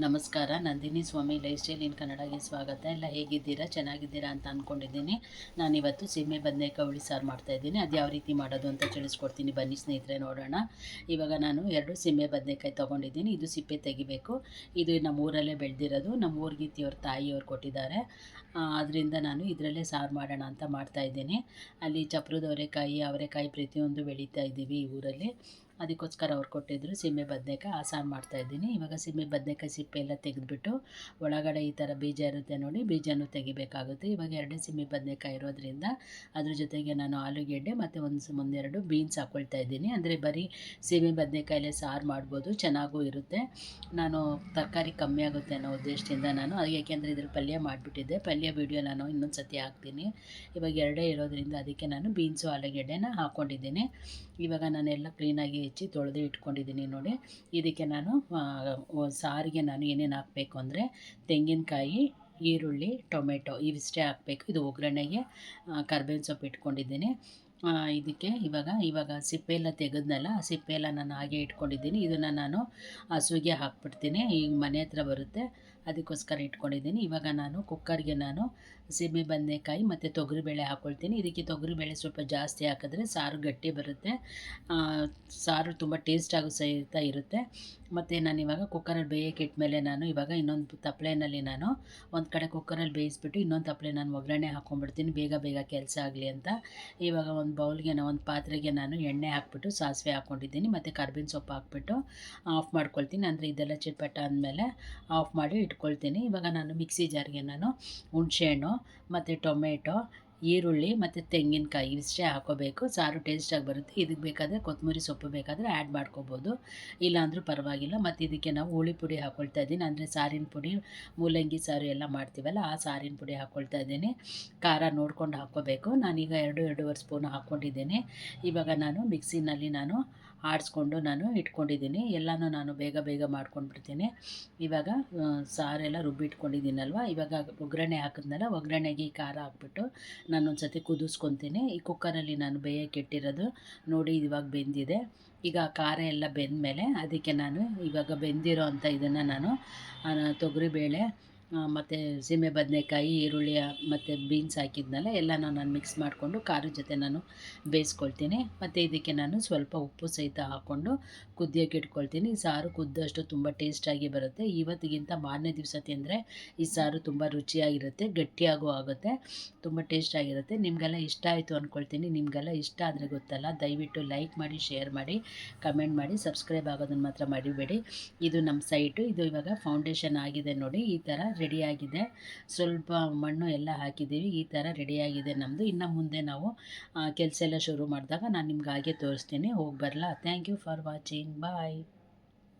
ನಮಸ್ಕಾರ, ನಂದಿನಿ ಸ್ವಾಮಿ lifestyle in ಕನ್ನಡಗೆ ಸ್ವಾಗತ. ಎಲ್ಲ ಹೇಗಿದ್ದೀರಾ? ಚೆನ್ನಾಗಿದ್ದೀರಾ ಅಂತ ಅಂದ್ಕೊಂಡಿದ್ದೀನಿ ನಾನಿವತ್ತು ಸೀಮೆ ಬದನೇಕಾಯಿ ಹುಳಿ ಸಾರು ಮಾಡ್ತಾಯಿದ್ದೀನಿ ಅದು ಯಾವ ರೀತಿ ಮಾಡೋದು ಅಂತ ತಿಳಿಸ್ಕೊಡ್ತೀನಿ. ಬನ್ನಿ ಸ್ನೇಹಿತರೆ, ನೋಡೋಣ. ಇವಾಗ ನಾನು ಎರಡು ಸೀಮೆ ಬದನೇಕಾಯಿ ತೊಗೊಂಡಿದ್ದೀನಿ. ಇದು ಸಿಪ್ಪೆ ತೆಗಿಬೇಕು. ಇದು ನಮ್ಮ ಊರಲ್ಲೇ ಬೆಳೆದಿರೋದು. ನಮ್ಮ ಊರ್ಗೀತಿಯವ್ರ ತಾಯಿಯವ್ರು ಕೊಟ್ಟಿದ್ದಾರೆ. ಅದರಿಂದ ನಾನು ಇದರಲ್ಲೇ ಸಾರು ಮಾಡೋಣ ಅಂತ ಮಾಡ್ತಾಯಿದ್ದೀನಿ ಅಲ್ಲಿ ಚಪ್ರದ ಅವರೆಕಾಯಿ ಅವರೆಕಾಯಿ ಪ್ರತಿಯೊಂದು ಬೆಳೀತಾ ಇದ್ದೀವಿ ಈ ಊರಲ್ಲಿ. ಅದಕ್ಕೋಸ್ಕರ ಅವ್ರು ಕೊಟ್ಟಿದ್ರು. ಸೀಮೆ ಬದನೆಕಾಯಿ ಆ ಸಾರು ಮಾಡ್ತಾಯಿದ್ದೀನಿ ಇವಾಗ ಸೀಮೆ ಬದನೆಕಾಯಿ ಸಿಪ್ಪೆ ಎಲ್ಲ ತೆಗೆದುಬಿಟ್ಟು ಒಳಗಡೆ ಈ ಥರ ಬೀಜ ಇರುತ್ತೆ ನೋಡಿ, ಬೀಜನೂ ತೆಗಿಬೇಕಾಗುತ್ತೆ. ಇವಾಗ ಎರಡೇ ಸೀಮೆ ಬದನೆಕಾಯಿ ಇರೋದ್ರಿಂದ ಅದ್ರ ಜೊತೆಗೆ ನಾನು ಆಲೂಗೆಡ್ಡೆ ಮತ್ತು ಒಂದು ಒಂದೆರಡು ಬೀನ್ಸ್ ಹಾಕ್ಕೊಳ್ತಾ ಇದ್ದೀನಿ. ಅಂದರೆ ಬರೀ ಸೀಮೆ ಬದನೇಕಾಯಲ್ಲೇ ಸಾರು ಮಾಡ್ಬೋದು, ಚೆನ್ನಾಗೂ ಇರುತ್ತೆ. ನಾನು ತರಕಾರಿ ಕಮ್ಮಿ ಆಗುತ್ತೆ ಅನ್ನೋ ಉದ್ದೇಶದಿಂದ ನಾನು, ಅದು ಯಾಕೆಂದರೆ ಇದ್ರ ಪಲ್ಯ ಮಾಡಿಬಿಟ್ಟಿದ್ದೆ. ಪಲ್ಯ ವೀಡಿಯೋ ನಾನು ಇನ್ನೊಂದು ಸತಿ ಹಾಕ್ತೀನಿ. ಇವಾಗ ಎರಡೇ ಇರೋದ್ರಿಂದ ಅದಕ್ಕೆ ನಾನು ಬೀನ್ಸು, ಆಲೂಗೆಡ್ಡೆನ ಹಾಕ್ಕೊಂಡಿದ್ದೀನಿ ಇವಾಗ ನಾನೆಲ್ಲ ಕ್ಲೀನಾಗಿ ಹೆಚ್ಚಿ ತೊಳೆದು ಇಟ್ಕೊಂಡಿದ್ದೀನಿ ನೋಡಿ. ಇದಕ್ಕೆ ನಾನು ಸಾರಿಗೆ ನಾನು ಏನೇನು ಹಾಕಬೇಕು ಅಂದರೆ ತೆಂಗಿನಕಾಯಿ, ಈರುಳ್ಳಿ, ಟೊಮೆಟೊ ಇವಿಷ್ಟೇ ಹಾಕಬೇಕು. ಇದು ಒಗ್ಗರಣೆಗೆ ಕರ್ಬೇವಿನ ಸೊಪ್ಪು ಇಟ್ಕೊಂಡಿದ್ದೀನಿ. ಇದಕ್ಕೆ ಇವಾಗ ಇವಾಗ ಸಿಪ್ಪೆ ಎಲ್ಲ ತೆಗೆದ್ನಲ್ಲ, ಆ ಸಿಪ್ಪೆ ಎಲ್ಲ ನಾನು ಹಾಗೆ ಇಟ್ಕೊಂಡಿದ್ದೀನಿ. ಇದನ್ನು ನಾನು ಹಸುಗೆ ಹಾಕ್ಬಿಡ್ತೀನಿ. ಈಗ ಮನೆ ಹತ್ರ ಬರುತ್ತೆ. ಅದಕ್ಕೋಸ್ಕರ ಇಟ್ಕೊಂಡಿದ್ದೀನಿ. ಇವಾಗ ನಾನು ಕುಕ್ಕರ್ಗೆ ನಾನು ಸೀಮೆ ಬದನೆಕಾಯಿ ಮತ್ತು ತೊಗರಿಬೇಳೆ ಹಾಕ್ಕೊಳ್ತೀನಿ ಇದಕ್ಕೆ ತೊಗರಿಬೇಳೆ ಸ್ವಲ್ಪ ಜಾಸ್ತಿ ಹಾಕಿದ್ರೆ ಸಾರು ಗಟ್ಟಿ ಬರುತ್ತೆ. ಸಾರು ತುಂಬ ಆಗೋ ಸಹಿತ ಇರುತ್ತೆ. ಮತ್ತು ನಾನು ಇವಾಗ ಕುಕ್ಕರಲ್ಲಿ ಬೇಯಕ್ಕೆ ಇಟ್ಮೇಲೆ ನಾನು ಇವಾಗ ಇನ್ನೊಂದು ತಪ್ಪಲೆನಲ್ಲಿ ನಾನು ಒಂದು ಕಡೆ ಕುಕ್ಕರಲ್ಲಿ ಬೇಯಿಸ್ಬಿಟ್ಟು ಇನ್ನೊಂದು ತಪ್ಪಲೆ ನಾನು ಒಗ್ಗರಣೆ ಹಾಕ್ಕೊಂಡ್ಬಿಡ್ತೀನಿ ಬೇಗ ಬೇಗ ಕೆಲಸ ಆಗಲಿ ಅಂತ. ಇವಾಗ ಒಂದು ಬೌಲ್ಗೆ ನಾನು ಒಂದು ಪಾತ್ರೆಗೆ ನಾನು ಎಣ್ಣೆ ಹಾಕ್ಬಿಟ್ಟು ಸಾಸಿವೆ ಹಾಕ್ಕೊಂಡಿದ್ದೀನಿ ಮತ್ತು ಕರ್ಬೇವಿನ ಸೊಪ್ಪು ಹಾಕ್ಬಿಟ್ಟು ಆಫ್ ಮಾಡ್ಕೊಳ್ತೀನಿ. ಅಂದರೆ ಇದೆಲ್ಲ ಚಿಟ್ಪಟ್ಟ ಅಂದಮೇಲೆ ಆಫ್ ಮಾಡಿ ಇಟ್ಕೊಳ್ತೀನಿ. ಇವಾಗ ನಾನು ಮಿಕ್ಸಿ ಜಾರಿಗೆ ನಾನು ಹುಣಸೆಹಣ್ಣು ಮತ್ತು ಟೊಮೆಟೊ ಈರುಳ್ಳಿ ಮತ್ತು ತೆಂಗಿನಕಾಯಿ ಇಷ್ಟೇ ಹಾಕೋಬೇಕು. ಸಾರು ಟೇಸ್ಟಾಗಿ ಬರುತ್ತೆ. ಇದಕ್ಕೆ ಬೇಕಾದರೆ ಕೊತ್ತಂಬರಿ ಸೊಪ್ಪು ಬೇಕಾದರೆ ಆ್ಯಡ್ ಮಾಡ್ಕೋಬೋದು. ಇಲ್ಲಾಂದರೂ ಪರವಾಗಿಲ್ಲ. ಮತ್ತು ಇದಕ್ಕೆ ನಾವು ಹುಳಿ ಪುಡಿ ಹಾಕ್ಕೊಳ್ತಾ ಇದ್ದೀನಿ. ಅಂದರೆ ಸಾರಿನ ಪುಡಿ, ಮೂಲಂಗಿ ಸಾರು ಎಲ್ಲ ಮಾಡ್ತೀವಲ್ಲ, ಆ ಸಾರಿನ ಪುಡಿ ಹಾಕ್ಕೊಳ್ತಾ ಇದ್ದೀನಿ. ಖಾರ ನೋಡ್ಕೊಂಡು ಹಾಕ್ಕೋಬೇಕು. ನಾನೀಗ ಎರಡು, ಎರಡೂವರೆ ಸ್ಪೂನ್ ಹಾಕ್ಕೊಂಡಿದ್ದೀನಿ. ಇವಾಗ ನಾನು ಮಿಕ್ಸಿನಲ್ಲಿ ನಾನು ಆಡಿಸ್ಕೊಂಡು ನಾನು ಇಟ್ಕೊಂಡಿದ್ದೀನಿ. ಎಲ್ಲನೂ ನಾನು ಬೇಗ ಬೇಗ ಮಾಡ್ಕೊಂಡ್ಬಿಡ್ತೀನಿ. ಇವಾಗ ಸಾರೆಲ್ಲ ರುಬ್ಬಿಟ್ಕೊಂಡಿದ್ದೀನಲ್ವ? ಇವಾಗ ಒಗ್ಗರಣೆ ಹಾಕಿದ್ನಲ್ಲ, ಒಗ್ಗರಣೆಗೆ ಖಾರ ಹಾಕ್ಬಿಟ್ಟು ನಾನು ಒಂದು ಸತಿ ಕುದಿಸ್ಕೊತೀನಿ. ಈ ಕುಕ್ಕರಲ್ಲಿ ನಾನು ಬೇಯಕ್ಕೆ ಇಟ್ಟಿರೋದು ನೋಡಿ ಇವಾಗ ಬೆಂದಿದೆ. ಈಗ ಖಾರ ಎಲ್ಲ ಬೆಂದಮೇಲೆ ಅದಕ್ಕೆ ನಾನು ಇವಾಗ ಬೆಂದಿರೋ ಅಂಥ ಇದನ್ನು ನಾನು ತೊಗರಿಬೇಳೆ ಮತ್ತು ಸೀಮೆ ಬದನೆಕಾಯಿ ಈರುಳ್ಳಿ ಮತ್ತು ಬೀನ್ಸ್ ಹಾಕಿದ್ನಲ್ಲ ಎಲ್ಲ ನಾನು ಮಿಕ್ಸ್ ಮಾಡಿಕೊಂಡು ಖಾರದ ಜೊತೆ ನಾನು ಬೇಯಿಸ್ಕೊಳ್ತೀನಿ. ಮತ್ತು ಇದಕ್ಕೆ ನಾನು ಸ್ವಲ್ಪ ಉಪ್ಪು ಸಹಿತ ಹಾಕ್ಕೊಂಡು ಕುದಿಯೋಕೆ ಇಟ್ಕೊಳ್ತೀನಿ. ಸಾರು ಕುದ್ದಷ್ಟು ತುಂಬ ಟೇಸ್ಟಾಗಿ ಬರುತ್ತೆ. ಇವತ್ತಿಗಿಂತ ಮಾರನೇ ದಿವಸ ತಿಂದರೆ ಈ ಸಾರು ತುಂಬ ರುಚಿಯಾಗಿರುತ್ತೆ, ಗಟ್ಟಿಯಾಗೂ ಆಗುತ್ತೆ, ತುಂಬ ಟೇಸ್ಟಾಗಿರುತ್ತೆ ನಿಮಗೆಲ್ಲ ಇಷ್ಟ ಆಯಿತು ಅಂದ್ಕೊಳ್ತೀನಿ ನಿಮಗೆಲ್ಲ ಇಷ್ಟ ಆದರೆ ಗೊತ್ತಲ್ಲ, ದಯವಿಟ್ಟು ಲೈಕ್ ಮಾಡಿ ಶೇರ್ ಮಾಡಿ ಕಮೆಂಟ್ ಮಾಡಿ ಸಬ್ಸ್ಕ್ರೈಬ್ ಆಗೋದನ್ನು ಮಾತ್ರ ಮರಿಬೇಡಿ. ಇದು ನಮ್ಮ ಸೈಟು ಇದು ಇವಾಗ ಫೌಂಡೇಶನ್ ಆಗಿದೆ ನೋಡಿ, ಈ ಥರ ರೆಡಿಯಾಗಿದೆ. ಸ್ವಲ್ಪ ಮಣ್ಣು ಎಲ್ಲ ಹಾಕಿದ್ದೀವಿ. ಈ ಥರ ರೆಡಿಯಾಗಿದೆ ನಮ್ಮದು ಇನ್ನು ಮುಂದೆ ನಾವು ಕೆಲಸ ಎಲ್ಲ ಶುರು ಮಾಡಿದಾಗ ನಾನು ನಿಮ್ಗೆ ಹಾಗೆ ತೋರಿಸ್ತೀನಿ. ಹೋಗಿ ಬರಲಾ? Thank you for watching bye